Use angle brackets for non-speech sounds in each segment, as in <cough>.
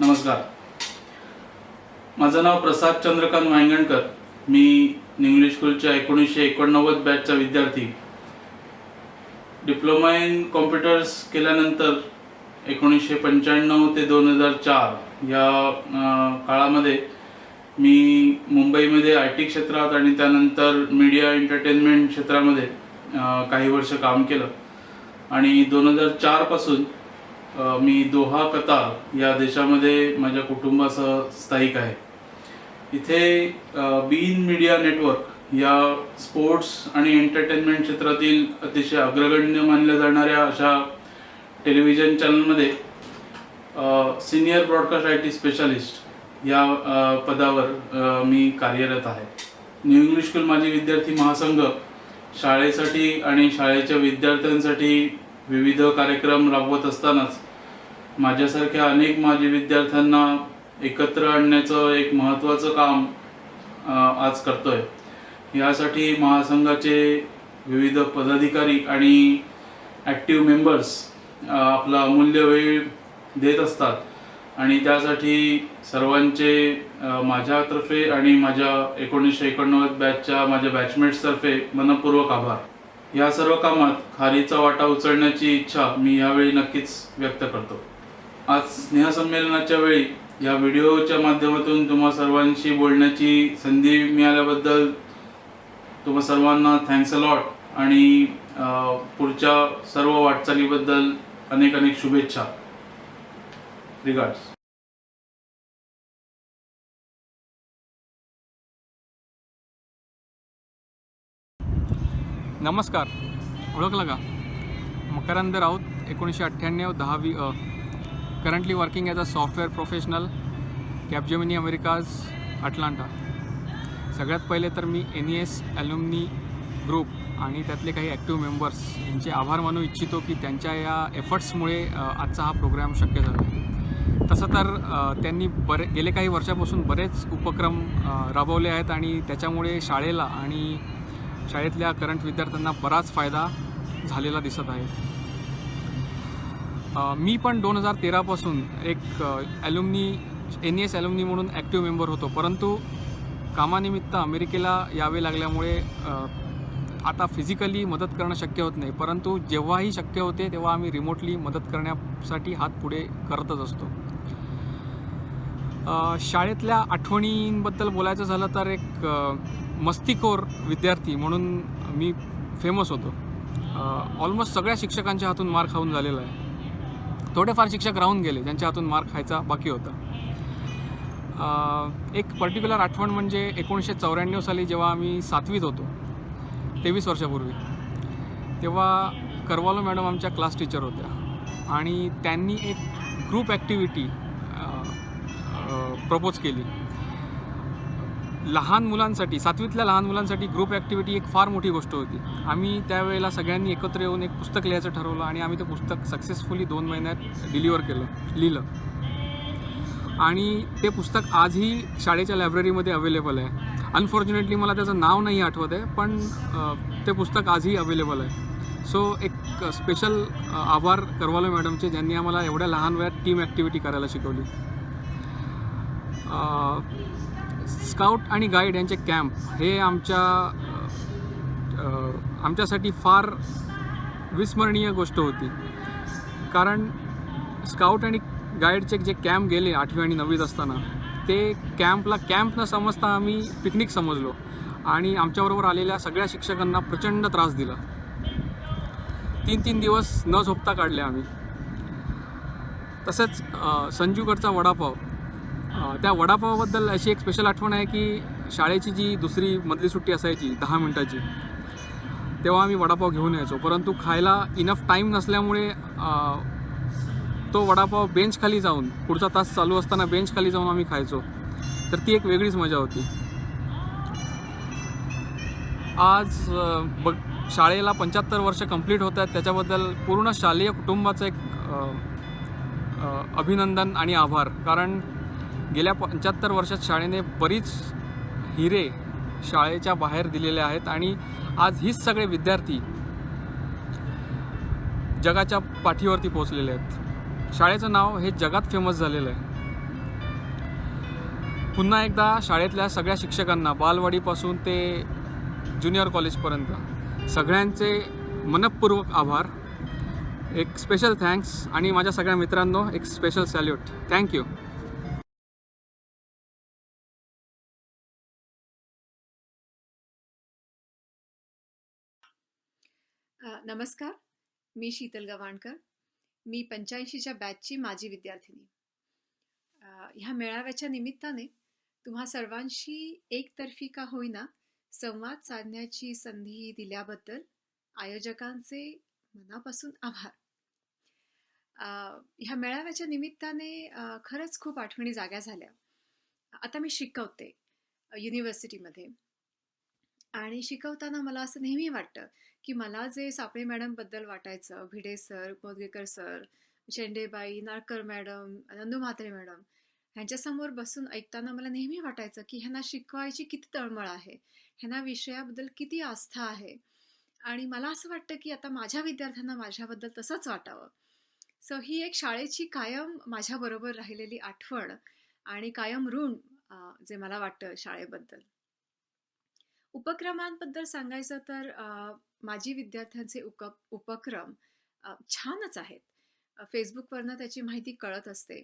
नमस्कार. माझं नाव प्रसाद चंद्रकांत वांगणकर मी इंग्लिश स्कूलच्या एकोणीसशे एकोणनव्वद बॅचचा विद्यार्थी. डिप्लोमा इन कॉम्प्युटर्स केल्यानंतर एकोणीसशे पंच्याण्णव ते दोन हजार चार या काळामध्ये मी मुंबईमध्ये आय टी क्षेत्रात आणि त्यानंतर मीडिया एंटरटेनमेंट क्षेत्रामध्ये काही वर्ष काम केलं. आणि दोन हजार चारपासून पासून मी दोहा कतार या देशामध्ये माझ्या कुटुंबासह स्थायिक आहे. इथे बीन मीडिया नेटवर्क या स्पोर्ट्स आणि एंटरटेनमेंट क्षेत्रातील अतिशय अग्रगण्य मानल्या जाणाऱ्या अशा टेलिव्हिजन चॅनलमध्ये senior broadcast I T specialist या पदावर मी कार्यरत आहे. न्यू इंग्लिश स्कूल माझी विद्यार्थी महासंघ शाळेसाठी आणि शाळेच्या विद्यार्थ्यांसाठी विविध कार्यक्रम राबवत असतानाच माझ्यासारख्या अनेक माजी विद्यार्थ्यांना एकत्र आणण्याचं एक महत्त्वाचं काम आज आज करतोय. यासाठी महासंघाचे विविध पदाधिकारी आणि ॲक्टिव्ह मेंबर्स आपला अमूल्य वेळ देत असतात. आणि त्यासाठी सर्वांचे माझ्यातर्फे आणि माझ्या एकोणीसशे एकोणनव्वद बॅचच्या माझ्या बॅचमेट्सतर्फे मनपूर्वक आभार. या सर्व कामात खारीचा वाटा उचलण्याची इच्छा मी यावेळी नक्कीच व्यक्त करतो. आज स्नेहसंमेलनाच्या वेळी या व्हिडिओच्या माध्यमातून तुम्हा सर्वांशी बोलण्याची संधी मिळाल्याबद्दल तुम्हा सर्वांना थँक्स अलॉट आणि पुढच्या सर्व वाटचालीबद्दल अनेक अनेक शुभेच्छा. रिगार्ड्स नमस्कार. ओळखलं का? मकरंद राऊत एकोणीसशे अठ्ठ्याण्णव दहावी A. Currently working as a software professional Capgemini Americas Atlanta सगळ्यात पहिले तर मी N E S alumni group आणि त्यातले काही ॲक्टिव्ह मेंबर्स यांचे आभार मानू इच्छितो की त्यांच्या या एफर्ट्समुळे आजचा हा प्रोग्राम शक्य झाला. तसं तर त्यांनी बरे गेले काही वर्षापासून बरेच उपक्रम राबवले आहेत आणि त्याच्यामुळे शाळेला आणि शाळेतल्या करंट विद्यार्थ्यांना बराच फायदा झालेला दिसत आहे. मी पण दोन हजार तेरापासून एक ॲल्युमनी एन एस ॲल्युमनी म्हणून ॲक्टिव्ह मेंबर होतो. परंतु कामानिमित्त अमेरिकेला यावे लागल्यामुळे आता फिजिकली मदत करणं शक्य होत नाही. परंतु जेव्हाही शक्य होते तेव्हा आम्ही रिमोटली मदत करण्यासाठी हात पुढे करतच असतो. शाळेतल्या आठवणींबद्दल बोलायचं झालं तर एक मस्तीखोर विद्यार्थी म्हणून मी फेमस होतो. ऑलमोस्ट सगळ्या शिक्षकांच्या हातून मार खाऊन झालेला आहे. थोडेफार शिक्षक राहून गेले ज्यांच्या हातून मार खायचा बाकी होता. एक पर्टिक्युलर आठवण म्हणजे एकोणीसशे चौऱ्याण्णव साली जेव्हा आम्ही सातवीत होतो तेवीस वर्षापूर्वी तेव्हा करवालो मॅडम आमच्या क्लास टीचर होत्या. आणि त्यांनी एक ग्रुप ॲक्टिव्हिटी प्रपोज केली. लहान मुलांसाठी सातवीतल्या लहान मुलांसाठी ग्रुप ॲक्टिव्हिटी एक फार मोठी गोष्ट होती. आम्ही त्यावेळेला सगळ्यांनी एकत्र येऊन एक पुस्तक लिहायचं ठरवलं आणि आम्ही ते पुस्तक सक्सेसफुली दोन महिन्यात डिलिव्हर केलं लिहिलं. आणि ते पुस्तक आजही शाळेच्या लायब्ररीमध्ये अवेलेबल आहे. अनफॉर्च्युनेटली मला त्याचं नाव नाही आठवत आहे पण ते पुस्तक आजही अवेलेबल आहे. सो एक स्पेशल आभार करवालो मॅडमचे ज्यांनी आम्हाला एवढ्या लहान वयात टीम ॲक्टिव्हिटी करायला शिकवली. स्काउट आणि गाईड यांचे कॅम्प हे आमच्या आमच्यासाठी फार विस्मरणीय गोष्ट होती. कारण स्काउट आणि गाईडचे जे कॅम्प गेले आठवी आणि नववीत असताना ते कॅम्पला कॅम्प न समजता आम्ही पिकनिक समजलो आणि आमच्याबरोबर आलेल्या सगळ्या शिक्षकांना प्रचंड त्रास दिला. तीन तीन दिवस न झोपता काढले आम्ही. तसंच संजूगडचा वडापाव त्या वडापावाबद्दल अशी एक स्पेशल आठवण आहे की शाळेची जी दुसरी मधली सुट्टी असायची दहा मिनटाची तेव्हा आम्ही वडापाव घेऊन यायचो. परंतु खायला इनफ टाईम नसल्यामुळे तो वडापाव बेंच खाली जाऊन पुढचा तास चालू असताना बेंच खाली जाऊन आम्ही खायचो. तर ती एक वेगळीच मजा होती. आज बघ शाळेला पंच्याहत्तर वर्ष कंप्लीट होत आहेत. त्याच्याबद्दल पूर्ण शालेय कुटुंबाचं एक अभिनंदन आणि आभार. कारण गेल्या पंच्याहत्तर वर्षात शाळेने बरीच हिरे शाळेच्या बाहेर दिलेले आहेत आणि आज हीच सगळे विद्यार्थी जगाच्या पाठीवरती पोहोचलेले आहेत. शाळेचं नाव हे जगात फेमस झालेलं आहे. पुन्हा एकदा शाळेतल्या सगळ्या शिक्षकांना बालवाडीपासून ते ज्युनियर कॉलेजपर्यंत सगळ्यांचे मनपूर्वक आभार. एक स्पेशल थँक्स आणि माझ्या सगळ्या मित्रांनो एक स्पेशल सॅल्यूट थँक्यू नमस्कार. मी शीतल गवाणकर मी पंच्याऐंशीच्या बॅचची माजी विद्यार्थिनी. ह्या मेळाव्याच्या निमित्ताने तुम्हा सर्वांशी एकतर्फी का होईना संवाद साधण्याची संधी दिल्याबद्दल आयोजकांचे मनापासून आभार. ह्या मेळाव्याच्या निमित्ताने खरंच खूप आठवणी जाग्या झाल्या. आता मी शिकवते युनिव्हर्सिटीमध्ये आणि शिकवताना मला असं नेहमी वाटतं की मला जे सापळे मॅडमबद्दल वाटायचं भिडे सर बोदगेकर सर शेंडेबाई नाळकर मॅडम नंदू म्हात्रे मॅडम ह्यांच्यासमोर बसून ऐकताना मला नेहमी वाटायचं की ह्यांना शिकवायची किती तळमळ आहे ह्यांना विषयाबद्दल किती आस्था आहे. आणि मला असं वाटतं की आता माझ्या विद्यार्थ्यांना माझ्याबद्दल तसंच वाटावं. सो ही एक शाळेची कायम माझ्याबरोबर राहिलेली आठवण आणि कायम ऋण जे मला वाटतं शाळेबद्दल. उपक्रमांबद्दल सांगायचं तर माझी माजी विद्यार्थ्यांचे उक उपक्रम छानच आहेत. फेसबुकवरनं त्याची माहिती कळत असते.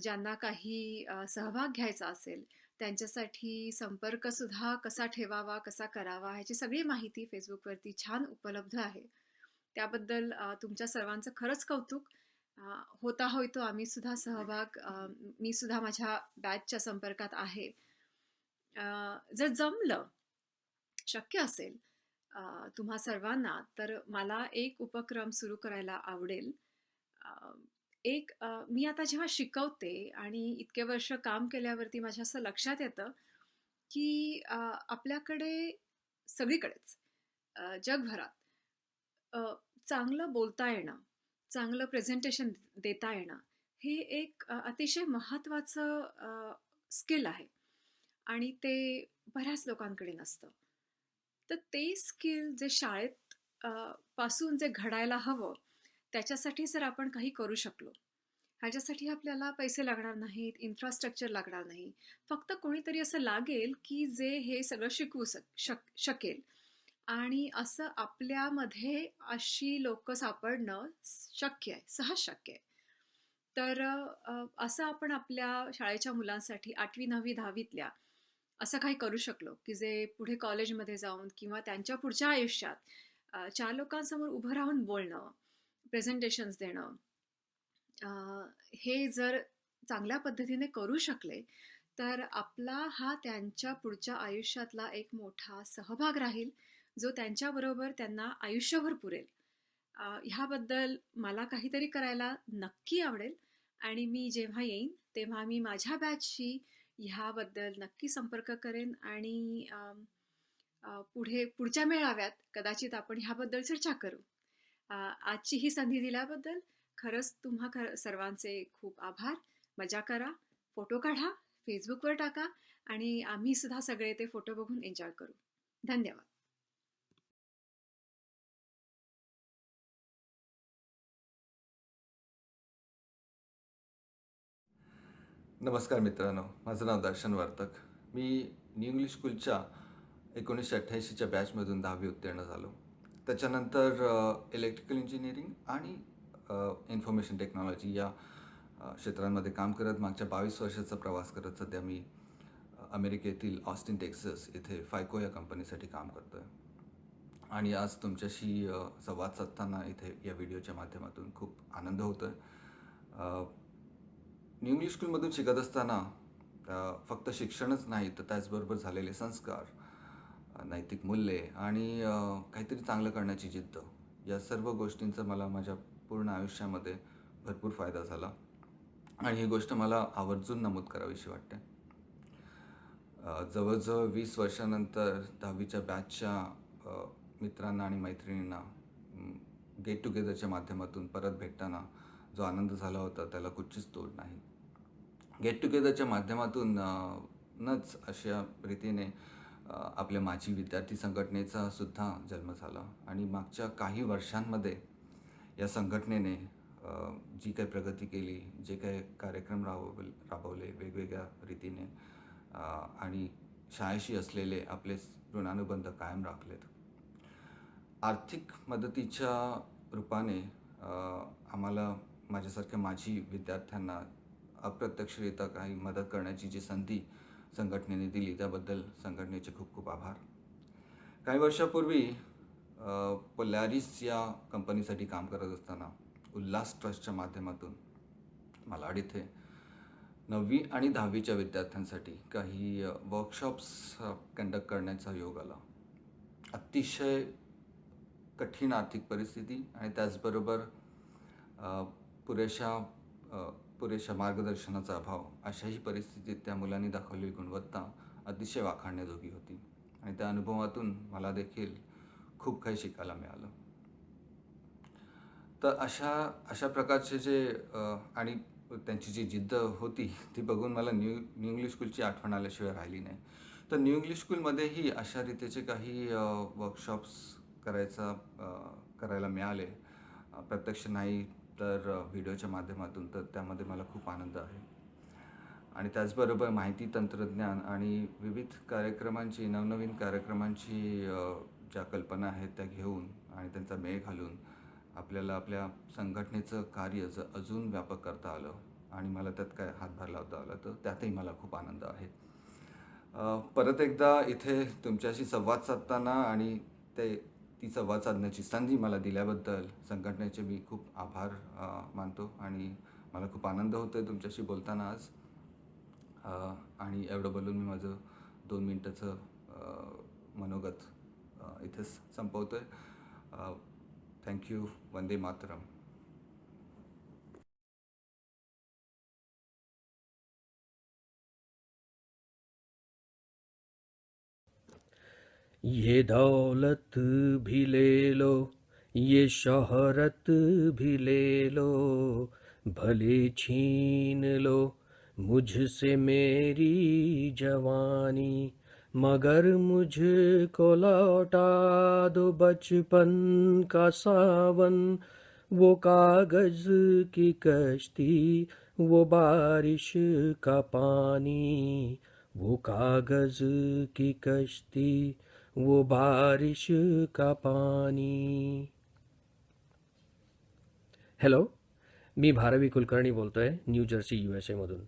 ज्यांना काही सहभाग घ्यायचा असेल त्यांच्यासाठी संपर्कसुद्धा कसा ठेवावा कसा करावा ह्याची सगळी माहिती फेसबुकवरती छान उपलब्ध आहे. त्याबद्दल तुमच्या सर्वांचं खरंच कौतुक. होता होतो आम्ही सुद्धा सहभाग मी सुद्धा माझ्या बॅचच्या संपर्कात आहे. जर जमलं शक्य असेल तुम्हा सर्वांना तर मला एक उपक्रम सुरू करायला आवडेल. एक मी आता जेव्हा शिकवते आणि इतके वर्ष काम केल्यावरती माझ्या असं लक्षात येतं की आपल्याकडे सगळीकडेच जगभरात चांगलं बोलता येणं चांगलं प्रेझेंटेशन देता येणं हे एक अतिशय महत्त्वाचं स्किल आहे. आणि ते बऱ्याच लोकांकडे नसतं. तर ते स्किल जे शाळेत पासून जे घडायला हवं त्याच्यासाठी जर आपण काही करू शकलो ह्याच्यासाठी आपल्याला पैसे लागणार नाहीत इन्फ्रास्ट्रक्चर लागणार नाही. फक्त कोणीतरी असं लागेल की जे हे सगळं शिकवू शक शक शकेल. आणि असं आपल्यामध्ये अशी लोक सापडणं शक्य आहे सहज शक्य आहे. तर असं आपण आपल्या शाळेच्या मुलांसाठी आठवी नववी दहावीतल्या असं काही करू शकलो की जे पुढे कॉलेजमध्ये जाऊन किंवा त्यांच्या पुढच्या आयुष्यात चार लोकांसमोर उभं राहून बोलणं प्रेझेंटेशन्स देणं हे जर चांगल्या पद्धतीने करू शकले तर आपला हा त्यांच्या पुढच्या आयुष्यातला एक मोठा सहभाग राहील जो त्यांच्याबरोबर त्यांना आयुष्यभर पुरेल. ह्याबद्दल मला काहीतरी करायला नक्की आवडेल आणि मी जेव्हा येईन तेव्हा मी माझ्या बॅचशी ह्याबद्दल नक्की संपर्क करेन आणि पुढे पुढच्या मेळाव्यात कदाचित आपण ह्याबद्दल चर्चा करू. आजची ही संधी दिल्याबद्दल खरंच तुम्हा खर सर्वांचे खूप आभार. मजा करा फोटो काढा फेसबुकवर टाका आणि आम्ही सुद्धा सगळे ते फोटो बघून एन्जॉय करू. धन्यवाद. नमस्कार मित्रांनो माझं नाव दर्शन वर्तक मी न्यू इंग्लिश स्कूलच्या एकोणीसशे अठ्ठ्याऐंशीच्या बॅचमधून दहावी उत्तीर्ण झालो. त्याच्यानंतर इलेक्ट्रिकल इंजिनिअरिंग आणि इन्फॉर्मेशन टेक्नॉलॉजी या क्षेत्रांमध्ये काम करत मागच्या बावीस वर्षाचा प्रवास करत सध्या मी अमेरिकेतील ऑस्टिन टेक्सस इथे फायको या कंपनीसाठी काम करतो आहे आणि आज तुमच्याशी संवाद साधताना इथे या व्हिडिओच्या माध्यमातून खूप आनंद होतो आहे इंग्लिश स्कूलमधून शिकत असताना फक्त शिक्षणच नाही तर त्याचबरोबर झालेले संस्कार नैतिक मूल्ये आणि काहीतरी चांगलं करण्याची जिद्द या सर्व गोष्टींचा मला माझ्या पूर्ण आयुष्यामध्ये भरपूर फायदा झाला. आणि ही गोष्ट मला आवर्जून नमूद करावीशी वाटते. जवळजवळ वीस वर्षानंतर दहावीच्या बॅचच्या मित्रांना आणि मैत्रिणींना गेट टुगेदरच्या माध्यमातून परत भेटताना जो आनंद झाला होता त्याला कुठचीच तोड नाही. गेट टुगेदरच्या माध्यमातूनच अशा रीतीने आपल्या माजी विद्यार्थी संघटनेचा सुद्धा जन्म झाला. आणि मागच्या काही वर्षांमध्ये या संघटनेने जी काही प्रगती केली जे काही कार्यक्रम राबव राबवले वेगवेगळ्या रीतीने आणि शाळेशी असलेले आपले ऋणानुबंध कायम राखलेत. आर्थिक मदतीच्या रूपाने आम्हाला माझ्यासारख्या माझी विद्यार्थ्यांना अप्रत्यक्षरित्या काही मदत करण्याची जी संधी संघटनेने दिली त्याबद्दल संघटनेचे खूप खूप आभार. काही वर्षापूर्वी पलॅरिस पोलॅरिस या कंपनीसाठी काम करत असताना उल्हास ट्रस्टच्या माध्यमातून मालाड इथे नववी आणि दहावीच्या विद्यार्थ्यांसाठी काही वर्कशॉप्स कंडक्ट करण्याचा योग आला. अतिशय कठीण आर्थिक परिस्थिती आणि त्याचबरोबर पुरेशा पुरेशा मार्गदर्शनाचा अभाव अशाही परिस्थितीत त्या मुलांनी दाखवलेली गुणवत्ता अतिशय वाखाणण्याजोगी होती. आणि त्या अनुभवातून मला देखील खूप काही शिकायला मिळालं. तर अशा अशा प्रकारचे जे आणि त्यांची जी जिद्द होती ती बघून मला न्यू न्यू इंग्लिश स्कूलची आठवण आल्याशिवाय राहिली नाही. तर न्यू इंग्लिश स्कूलमध्येही अशा रीतीचे काही वर्कशॉप्स करायचा करायला मिळाले. प्रत्यक्ष नाही तर व्हिडिओच्या माध्यमातून तर त्यामध्ये मला खूप आनंद आहे. आणि त्याचबरोबर माहिती तंत्रज्ञान आणि विविध कार्यक्रमांची नवनवीन कार्यक्रमांची ज्या कल्पना आहेत त्या घेऊन आणि त्यांचा मेळ घालून आपल्याला आपल्या संघटनेचं कार्य जर अजून व्यापक करता आलं आणि मला त्यात काय हातभार लावता आला तर त्यातही मला खूप आनंद आहे. परत एकदा इथे तुमच्याशी संवाद साधताना आणि ते ती संवाद साधण्याची संधी मला दिल्याबद्दल संघटनेचे मी खूप आभार मानतो आणि मला खूप आनंद होतो आहे तुमच्याशी बोलताना आज. आणि एवढं बोलून मी माझं दोन मिनटाचं मनोगत इथेच संपवतो आहे थँक्यू वंदे मातरम. ये दौलत भी ले लो, ये शोहरत भी ले लो, भले छीन लो मुझसे मेरी जवानी, मगर मुझको लौटा दो बचपन का सावन, वो कागज़ की कश्ती, वो बारिश का पानी, वो कागज़ की कश्ती वो बारिश का पानी। हॅलो मी भारवी कुलकर्णी बोलतो आहे न्यू जर्सी यू एस एमधून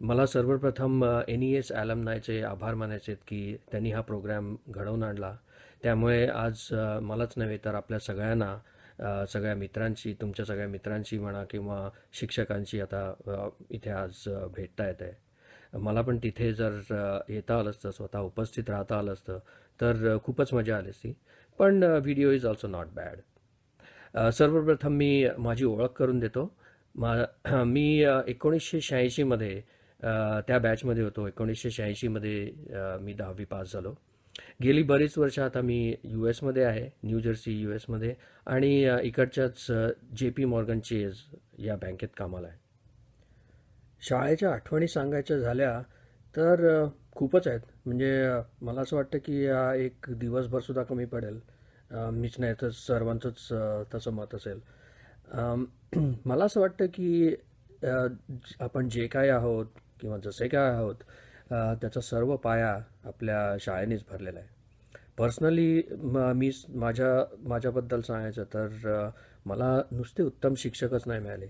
मला सर्वप्रथम एन ई एस ॲलमनायचे आभार मानायचे आहेत की त्यांनी हा प्रोग्राम घडवून आणला. त्यामुळे आज मलाच नव्हे तर आपल्या सगळ्यांना सगळ्या मित्रांशी तुमच्या सगळ्या मित्रांशी म्हणा किंवा शिक्षकांशी आता इथे आज भेटता येत आहे मला पण तिथे जर येता आलं असतं स्वतः उपस्थित राहता आलं असतं तर खूपच मजा आली असती. पण video is also not bad सर्वप्रथम मी माझी ओळख करून देतो. मा मी एकोणीसशे शहाऐंशीमध्ये त्या बॅचमध्ये होतो. एकोणीसशे शहाऐंशीमध्ये मी दहावी पास झालो. गेली बरीच वर्ष आता मी यू एसमध्ये आहे न्यू जर्सी यू एसमध्ये आणि इकडच्याच जे पी मॉर्गन चेज या बँकेत कामाला आहे. शाळेच्या आठवणी सांगायच्या झाल्या तर खूपच आहेत. म्हणजे मला असं वाटतं की एक दिवसभरसुद्धा कमी पडेल. मीच नाही तर सर्वांचंच तसं मत असेल. <clears throat> मला असं वाटतं की आपण जे काय आहोत किंवा जसे काय आहोत त्याचा सर्व पाया आपल्या शाळेनेच भरलेला आहे. पर्सनली मी माझ्या माझ्याबद्दल सांगायचं तर मला नुसते उत्तम शिक्षकच नाही मिळाले.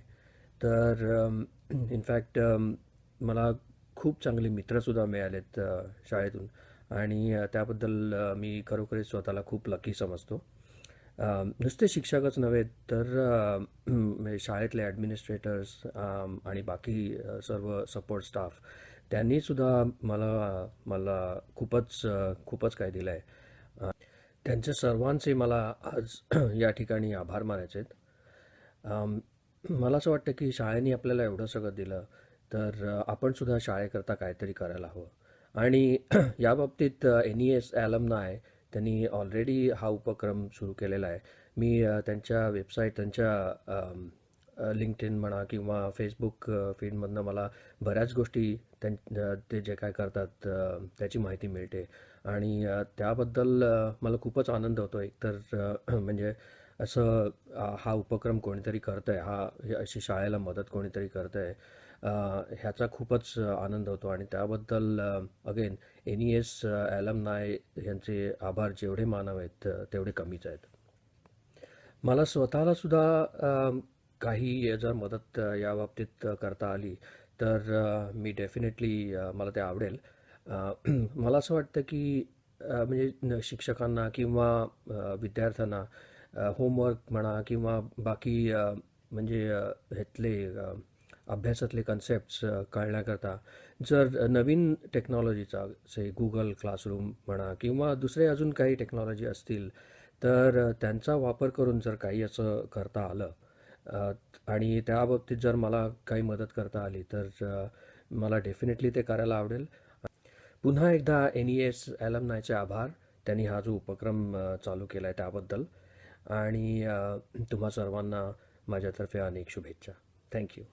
तर इनफॅक्ट um, मला खूप चांगले मित्रसुद्धा मिळालेत शाळेतून. आणि त्याबद्दल मी खरोखरीच स्वतःला खूप लकी समजतो. नुसते शिक्षकच नव्हे तर म्हणजे शाळेतले ॲडमिनिस्ट्रेटर्स आणि बाकी सर्व सपोर्ट स्टाफ त्यांनीसुद्धा मला मला खूपच खूपच काय दिलं आहे त्यांचे सर्वांचे मला आज <clears throat> या ठिकाणी आभार मानायचे आहेत मला असं वाटतं की शाळेने आपल्याला एवढं सगळं दिलं तर आपणसुद्धा आपण सुद्धा शाळेकरता काहीतरी करायला हवं. आणि <clears throat> या बाबतीत एन ई एस ॲलमनाय त्यांनी ऑलरेडी हा उपक्रम सुरू केलेला आहे. मी त्यांच्या वेबसाईट त्यांच्या लिंक्ड म्हणा किंवा फेसबुक फीडमधनं मला बऱ्याच गोष्टी त्यां ते जे काय करतात त्याची माहिती मिळते. आणि त्याबद्दल मला खूपच आनंद होतो. एकतर <clears throat> म्हणजे असं हा उपक्रम कोणीतरी करतं आहे हा अशी शाळेला मदत कोणीतरी करतं आहे ह्याचा खूपच आनंद होतो. आणि त्याबद्दल again N E S alumni यांचे आभार जेवढे मानव आहेत तेवढे कमीच आहेत. मला स्वतःला सुद्धा काही जर मदत या बाबतीत करता आली तर मी डेफिनेटली मला ते आवडेल. <clears throat> मला असं वाटतं की म्हणजे शिक्षकांना किंवा विद्यार्थ्यांना होमवर्क म्हणा किंवा बाकी म्हणजे ह्यातले अभ्यासातले कन्सेप्ट्स कळण्याकरता जर नवीन टेक्नॉलॉजीचा से गुगल क्लासरूम म्हणा किंवा दुसरे अजून काही टेक्नॉलॉजी असतील तर त्यांचा वापर करून जर काही असं करता आलं आणि त्याबाबतीत जर मला काही मदत करता आली तर मला डेफिनेटली ते करायला आवडेल. पुन्हा एकदा एन ई एस ॲलमनायचे आभार. त्यांनी हा जो उपक्रम चालू केला आहे त्याबद्दल आणि तुम्हा सर्वांना माझ्यातर्फे अनेक शुभेच्छा. थँक्यू